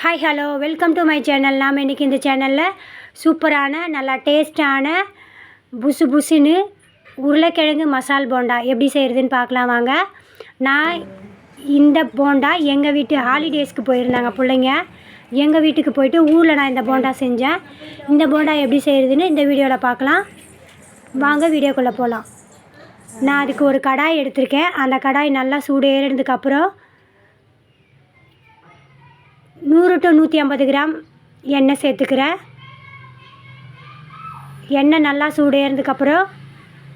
Hi hello welcome to my channel நாம் இன்றைக்கி இந்த சேனலில் சூப்பரான நல்லா டேஸ்டான புசு புசுன்னு உருளைக்கிழங்கு மசால் போண்டா எப்படி செய்கிறதுன்னு பார்க்கலாம் வாங்க. நான் இந்த போண்டா எங்கள் வீட்டு ஹாலிடேஸ்க்கு போயிருந்தாங்க பிள்ளைங்க. எங்கள் வீட்டுக்கு போயிட்டு ஊரில் நான் இந்த போண்டா செஞ்சேன். இந்த போண்டா எப்படி செய்கிறதுன்னு இந்த வீடியோவில் பார்க்கலாம். வாங்க வீடியோக்குள்ளே போகலாம் நான் அதுக்கு ஒரு கடாய் எடுத்திருக்கேன். அந்த கடாய் நல்லா சூடு ஏறினதுக்கப்புறம் நூறு டு நூற்றி ஐம்பது கிராம் எண்ணெய் சேர்த்துக்கிறேன் எண்ணெய் நல்லா சூடேறதுக்கப்புறம்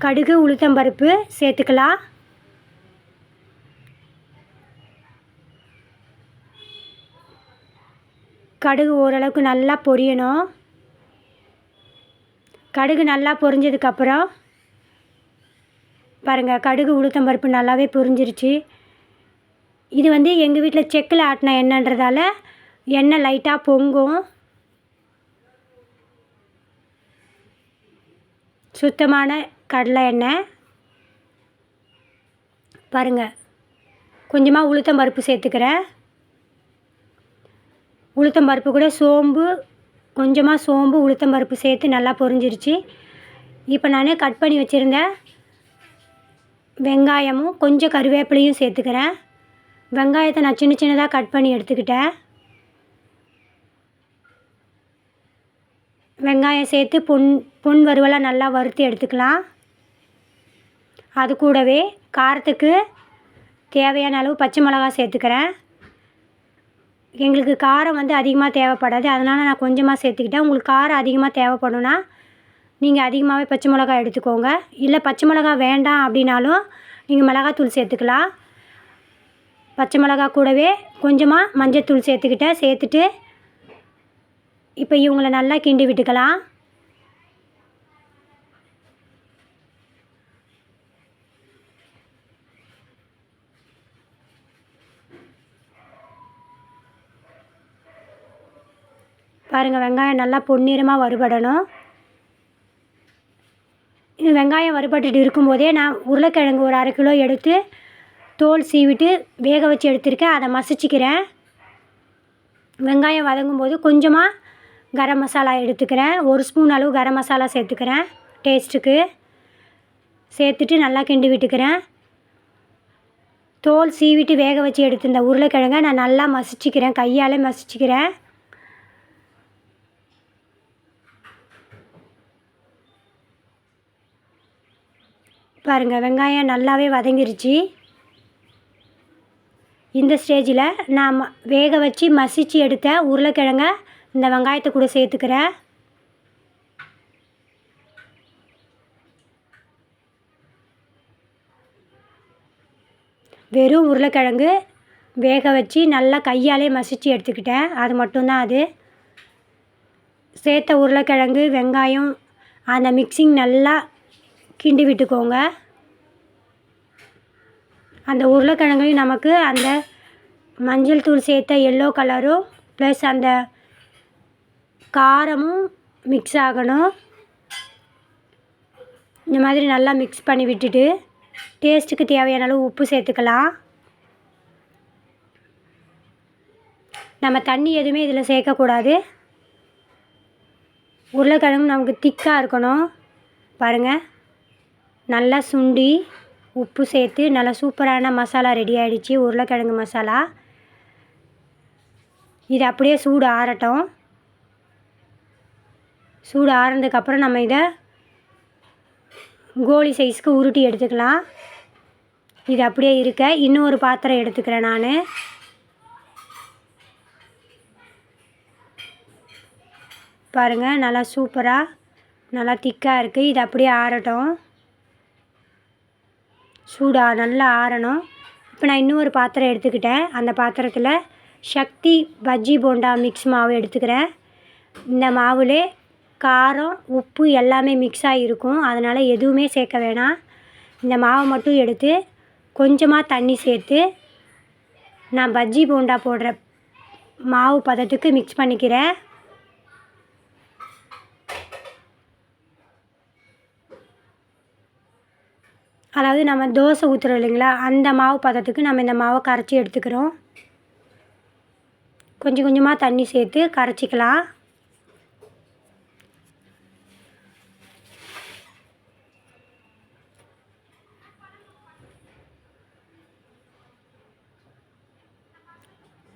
கடுகு உளுத்தம்பருப்பு சேர்த்துக்கலாம். கடுகு ஓரளவுக்கு நல்லா பொரியணும். கடுகு நல்லா பொரிஞ்சதுக்கப்புறம் பாருங்கள் கடுகு உளுத்தம்பருப்பு நல்லாவே பொரிஞ்சிருச்சு. இது வந்து எங்கள் வீட்டில் செக்கில் ஆட்டின எண்ணெய்ன்றதால எண்ணெய் லைட்டாக பொங்கும். சுத்தமான கடலை எண்ணெய். பாருங்கள் கொஞ்சமாக உளுத்தம் பருப்பு சேர்த்துக்கிறேன். உளுத்தம் பருப்பு கூட சோம்பு கொஞ்சமாக சோம்பு உளுத்தம் பருப்பு சேர்த்து நல்லா பொரிஞ்சிருச்சு. இப்போ நான் கட் பண்ணி வச்சுருந்த வெங்காயமும் கொஞ்சம் கருவேப்பிலையும் சேர்த்துக்கிறேன். வெங்காயத்தை நான் சின்ன சின்னதாக கட் பண்ணி எடுத்துக்கிட்டேன். வெங்காயம் சேர்த்து பொன் பொன் வறுவலாக நல்லா வறுத்து எடுத்துக்கலாம். அது கூடவே காரத்துக்கு தேவையான அளவு பச்சை மிளகா சேர்த்துக்கிறேன். எங்களுக்கு காரம் வந்து அதிகமாக தேவைப்படாது. அதனால் நான் கொஞ்சமாக சேர்த்துக்கிட்டேன். உங்களுக்கு காரம் அதிகமாக தேவைப்படும்னா நீங்கள் அதிகமாகவே பச்சை மிளகா எடுத்துக்கோங்க. இல்லை பச்சை மிளகா வேண்டாம் அப்படின்னாலும் நீங்கள் மிளகாத்தூள் சேர்த்துக்கலாம். பச்சை மிளகா கூடவே கொஞ்சமாக மஞ்சத்தூள் சேர்த்துக்கிட்டேன் சேர்த்துட்டு இப்போ இவங்களை நல்லா கிண்டி விட்டுக்கலாம். பாருங்கள் வெங்காயம் நல்லா பொன்னிறமாக வறுபடணும். வெங்காயம் வறுபட்டுட்டு இருக்கும்போதே நான் உருளைக்கிழங்கு ஒரு அரை கிலோ எடுத்து தோல் சீவிட்டு வேக வச்சு எடுத்திருக்கேன். அதை மசிச்சுக்கிறேன். வெங்காயம் வதங்கும் போது கொஞ்சமாக கரம் மசாலா எடுத்துக்கிறேன். ஒரு ஸ்பூன் அளவு கரம் மசாலா சேர்த்துக்கிறேன் டேஸ்ட்டுக்கு. சேர்த்துட்டு நல்லா கிண்டி விட்டுக்கிறேன். தோல் சீவிட்டு வேக வச்சு எடுத்து இந்த உருளைக்கிழங்க நான் நல்லா மசிச்சுக்கிறேன். கையால் மசிச்சுக்கிறேன். பாருங்கள் வெங்காயம் நல்லாவே வதங்கிருச்சு. இந்த ஸ்டேஜில் நான் ம வேக வச்சு மசித்து எடுத்த உருளைக்கிழங்க இந்த வெங்காயத்தை கூட சேர்த்துக்கிறேன் வெறும் உருளைக்கிழங்கு வேக வச்சு நல்லா கையாலே மசித்து எடுத்துக்கிட்டேன். அது மட்டும்தான் அது. சேர்த்த உருளைக்கிழங்கு வெங்காயம் அந்த மிக்சிங் நல்லா கிண்டி விட்டுக்கோங்க. அந்த உருளைக்கிழங்குலையும் நமக்கு அந்த மஞ்சள் தூள் சேர்த்த எல்லோ கலரும் ப்ளஸ் அந்த காரமும் மிக்ஸ் ஆகணும். இந்த மாதிரி நல்லா மிக்ஸ் பண்ணி விட்டுட்டு டேஸ்ட்டுக்கு தேவையான அளவு உப்பு சேர்த்துக்கலாம். நம்ம தண்ணி எதுவுமே இதில் சேர்க்கக்கூடாது. உருளைக்கிழங்கு நமக்கு திக்காக இருக்கணும். பாருங்கள் நல்லா சுண்டி உப்பு சேர்த்து நல்லா சூப்பரான மசாலா ரெடி ஆகிடுச்சு உருளைக்கிழங்கு மசாலா. இது அப்படியே சூடு ஆறட்டும். சூடு ஆறுனதுக்கப்புறம் நம்ம இதை கோலி சைஸ்க்கு உருட்டி எடுத்துக்கலாம். இது அப்படியே இருக்க. இன்னொரு பாத்திரம் எடுத்துக்கிறேன் நான். பாருங்கள் நல்லா சூப்பராக நல்லா திக்காக இருக்குது இது அப்படியே ஆறட்டும். சூடாக நல்லா ஆறணும். இப்போ நான் இன்னொரு பாத்திரம் எடுத்துக்கிட்டேன். அந்த பாத்திரத்தில் சக்தி பஜ்ஜி போண்டா மிக்ஸ் மாவு எடுத்துக்கிறேன். இந்த மாவில் காரம் உப்பு எல்லாமே மிக்ஸ் ஆகிருக்கும் அதனால் எதுவுமே சேர்க்க வேணாம். இந்த மாவை மட்டும் எடுத்து கொஞ்சமாக தண்ணி சேர்த்து நான் பஜ்ஜி போண்டா போடுற மாவு பதத்துக்கு மிக்ஸ் பண்ணிக்கிறேன். அதாவது நம்ம தோசை ஊற்றுறோம் இல்லைங்களா? அந்த மாவு பதத்துக்கு நம்ம இந்த மாவை கரைச்சி எடுத்துக்கிறோம். கொஞ்சம் கொஞ்சமாக தண்ணி சேர்த்து கரைச்சிக்கலாம்.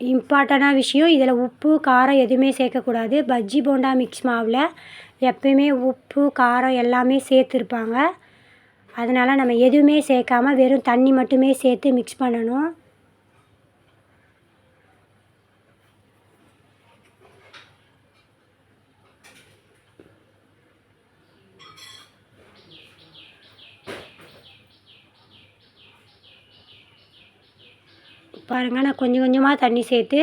இம்பார்ட்டண்டான விஷயம் இதில் உப்பு காரம் எதுவுமே சேர்க்கக்கூடாது. பஜ்ஜி போண்டா மிக்ஸ் மாவில் எப்பயுமே உப்பு காரம் எல்லாமே சேர்த்துருப்பாங்க. அதனால் நம்ம எதுவுமே சேர்க்காம வெறும் தண்ணி மட்டுமே சேர்த்து மிக்ஸ் பண்ணணும். பாருங்கள் நான் கொஞ்சம் கொஞ்சமாக தண்ணி சேர்த்து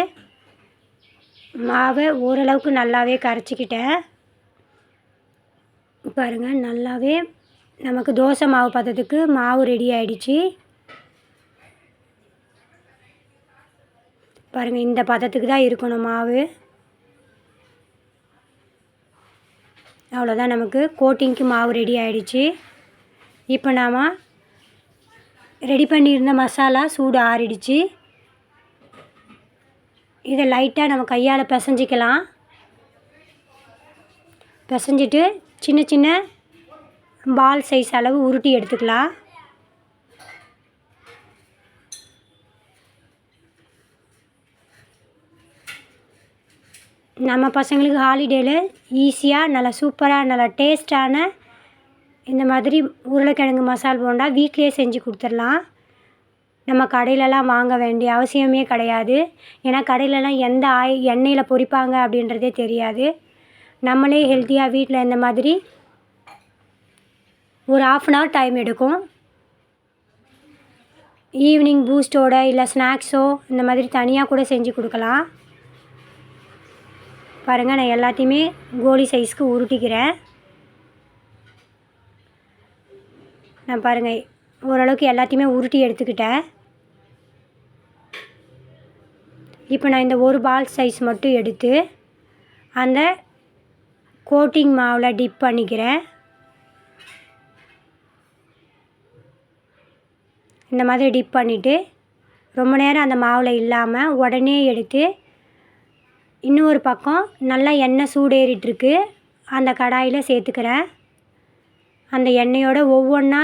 மாவை ஓரளவுக்கு நல்லாவே கரைச்சிக்கிட்டேன். பாருங்கள் நல்லாவே நமக்கு தோசை மாவு பதத்துக்கு மாவு ரெடி ஆகிடுச்சி பாருங்கள் இந்த பதத்துக்கு தான் இருக்கணும் மாவு. அவ்வளோதான் நமக்கு. கோட்டிங்க்கு மாவு ரெடி ஆகிடுச்சி இப்போ நாம் ரெடி பண்ணியிருந்த மசாலா சூடு ஆறிடுச்சு. இதை லைட்டாக நம்ம கையால் பிசைஞ்சிக்கலாம். பிசைஞ்சிட்டு சின்ன சின்ன பால் சைஸ் அளவு உருட்டி எடுத்துக்கலாம். நம்ம பசங்களுக்கு ஹாலிடேயில் ஈஸியாக நல்லா சூப்பராக நல்லா டேஸ்ட்டான இந்த மாதிரி உருளைக்கிழங்கு மசால் போண்டா வீட்லேயே செஞ்சு கொடுத்துர்லாம் நம்ம கடையிலலாம் வாங்க வேண்டிய அவசியமே கிடையாது. ஏன்னா கடையிலலாம் எந்த ஆய் எண்ணெயில் பொரிப்பாங்க அப்படின்றதே தெரியாது. நம்மளே ஹெல்த்தியாக வீட்டில் இந்த மாதிரி ஒரு ஆஃப் அன் ஹவர் டைம் எடுக்கும். ஈவினிங் பூஸ்ட்டோட இல்லை ஸ்நாக்ஸோ இந்த மாதிரி தனியாக கூட செஞ்சு கொடுக்கலாம். பாருங்கள் நான் எல்லாத்தையுமே கோலி சைஸ்க்கு உருட்டிக்கிறேன். நான் பாருங்கள் ஓரளவுக்கு எல்லாத்தையுமே உருட்டி எடுத்துக்கிட்டேன். இப்போ நான் இந்த ஒரு பால் சைஸ் மட்டும் எடுத்து அந்த கோட்டிங் மாவில் டிப் பண்ணிக்கிறேன். இந்த மாதிரி டிப் பண்ணிவிட்டு ரொம்ப நேரம் அந்த மாவில் இல்லாமல் உடனே எடுத்து இன்னொரு பக்கம் நல்லா எண்ணெய் சூடேறிட்டுருக்கு. அந்த கடாயில் சேர்த்துக்கிறேன் அந்த எண்ணெயோட ஒவ்வொன்றா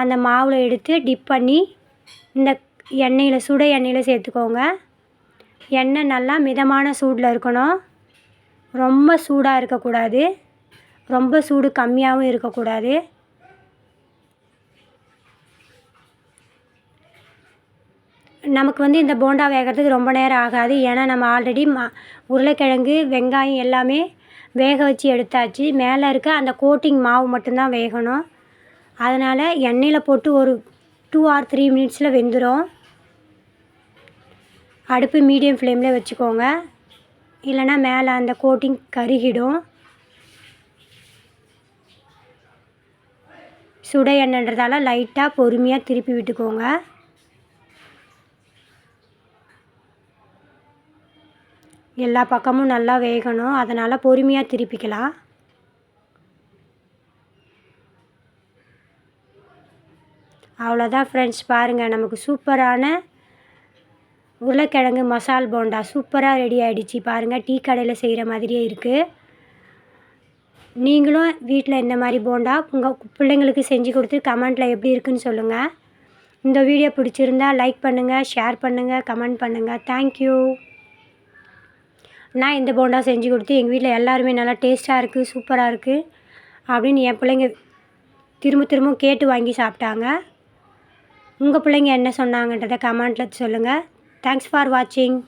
அந்த மாவில் எடுத்து டிப் பண்ணி இந்த எண்ணெயில் சுட எண்ணெயில் சேர்த்துக்கோங்க. எண்ணெய் நல்லா மிதமான சூடில் இருக்கணும். ரொம்ப சூடாக இருக்கக்கூடாது. ரொம்ப சூடு கம்மியாகவும் இருக்கக்கூடாது. நமக்கு வந்து இந்த போண்டா வேகிறதுக்கு ரொம்ப நேரம் ஆகாது. ஏன்னா நம்ம ஆல்ரெடி ம உருளைக்கிழங்கு வெங்காயம் எல்லாமே வேக வச்சு எடுத்தாச்சு. மேலே இருக்க அந்த கோட்டிங் மாவு மட்டும்தான் வேகணும். அதனால் எண்ணெயில் போட்டு ஒரு டூ ஆர் த்ரீ மினிட்ஸில் வெந்துடும் அடுப்பு மீடியம் ஃப்ளேமில் வச்சுக்கோங்க. இல்லைன்னா மேலே அந்த கோட்டிங் கருகிடும். சுட எண்ணெய்ன்றதால லைட்டாக பொறுமையாக திருப்பி விட்டுக்கோங்க. எல்லா பக்கமும் நல்லா வேகணும். அதனால் பொறுமையாக திருப்பிக்கலாம். அவ்வளோதான் ஃப்ரெண்ட்ஸ் பாருங்கள் நமக்கு சூப்பரான உருளைக்கிழங்கு மசால் போண்டா சூப்பராக ரெடி ஆகிடுச்சு பாருங்கள் டீ கடையில் செய்கிற மாதிரியே இருக்குது நீங்களும் வீட்டில் இந்த மாதிரி போண்டா உங்கள் பிள்ளைங்களுக்கு செஞ்சு கொடுத்து கமெண்ட்டில் எப்படி இருக்குன்னு சொல்லுங்கள் இந்த வீடியோ பிடிச்சிருந்தா லைக் பண்ணுங்கள் ஷேர் பண்ணுங்கள் கமெண்ட் பண்ணுங்கள் தேங்க்யூ நான் இந்த போண்டா செஞ்சு கொடுத்து எங்கள் வீட்டில் எல்லாருமே நல்லா டேஸ்ட்டாக இருக்குது சூப்பராக இருக்குது அப்படின்னு என் பிள்ளைங்க திரும்ப திரும்ப கேட்டு வாங்கி சாப்பிட்டாங்க. உங்கள் பிள்ளைங்க என்ன சொன்னாங்கன்றதை கமெண்ட்டில் சொல்லுங்கள் தேங்க்ஸ் ஃபார் வாட்சிங்